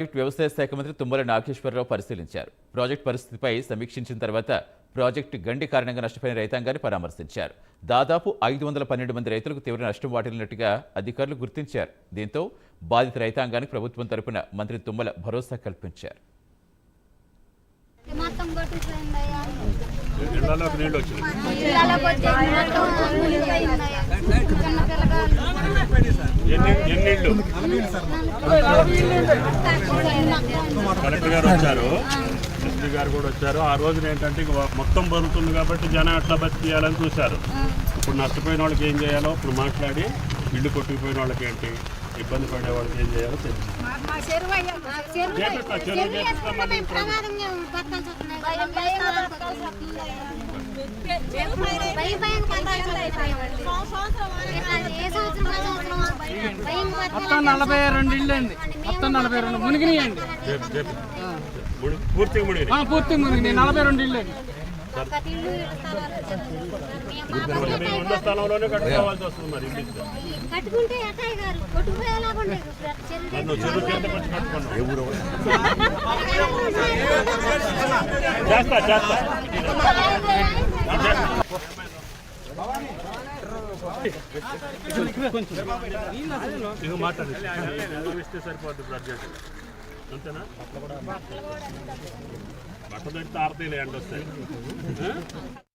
Project వ్యవసాయ శాఖ మంత్రి తుమ్మల నాగేశ్వరరావు పరిశీలించారు. ప్రాజెక్ట్ పరిస్థితిపై సమీక్షించిన తర్వాత ప్రాజెక్టు గండి కారణంగా నష్టపోయిన రైతాంగాన్ని పరామర్శించారు. దాదాపు ఐదు వందల పన్నెండు మంది రైతులకు తీవ్ర నష్టం వాటిల్లినట్టుగా అధికారులు గుర్తించారు. దీంతో బాధిత రైతాంగానికి ప్రభుత్వం తరపున మంత్రి తుమ్మల భరోసా కల్పించారు. ఎన్ని ఎన్ని కలెక్టర్ గారు వచ్చారు. ఎస్పీ గారు కూడా వచ్చారు. ఆ రోజున ఏంటంటే మొత్తం బరుతుంది కాబట్టి జనం ఎట్లా బతికియాలని చూశారు. ఇప్పుడు నష్టపోయిన వాళ్ళకి ఏం చేయాలో? ఇప్పుడు మాట్లాడి ఇల్లు కొట్టుకుపోయిన వాళ్ళకి ఏంటి? ఇబ్బంది పడే వాళ్ళకి ఏం చేయాలో తెలుసు. మొత్తం నలభై రెండు ఇళ్ళు అండి. మొత్తం నలభై రెండు మునిగినాయండి. పూర్తి మునిగినాయి. నలభై రెండు ఇళ్ళు అండి. కట్టుకుంటే ఎట్టాయి గారు కొట్టుకుపోయేలాగా చేస్తా చేస్తా. మాట్లాడు. ఇస్తే సరిపోద్ది ప్రాజెక్ట్ అంతేనా బట్ట దొరికితే ఆరతీలే ఎండ వస్తాయి